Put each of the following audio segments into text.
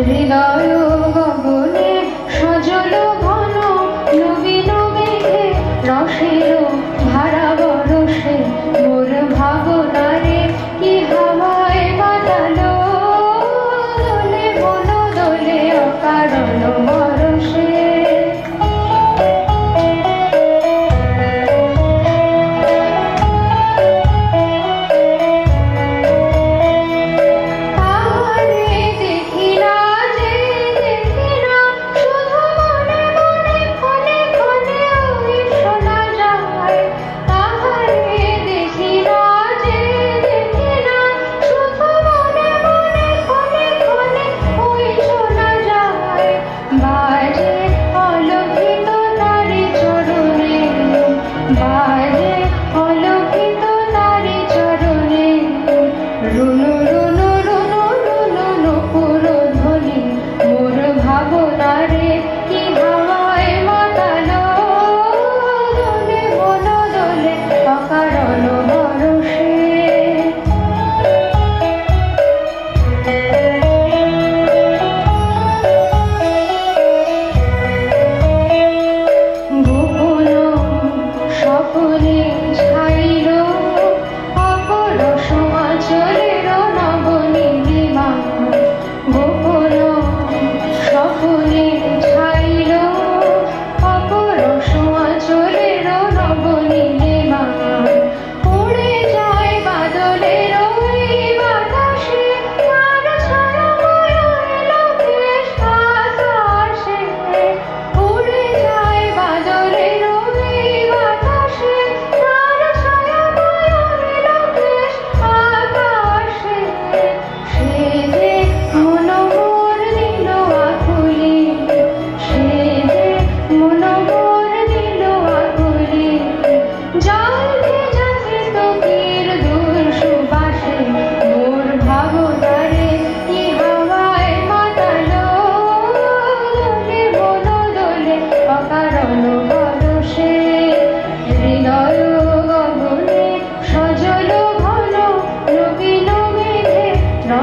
হৃদয় গগনে সজল ঘন নবীন মেঘে রসে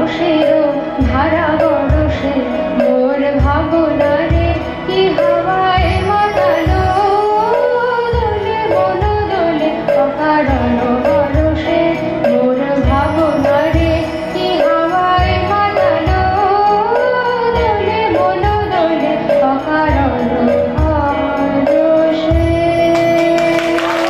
রসের ধারা বরসে মোর ভাবনা রে কি হাওয়ায় মাতালো? দোলে মন দোলে অকারণ বরসে মোর রে কি হাওয়ায় মাতালো? দোলে মন দোলে অকারণ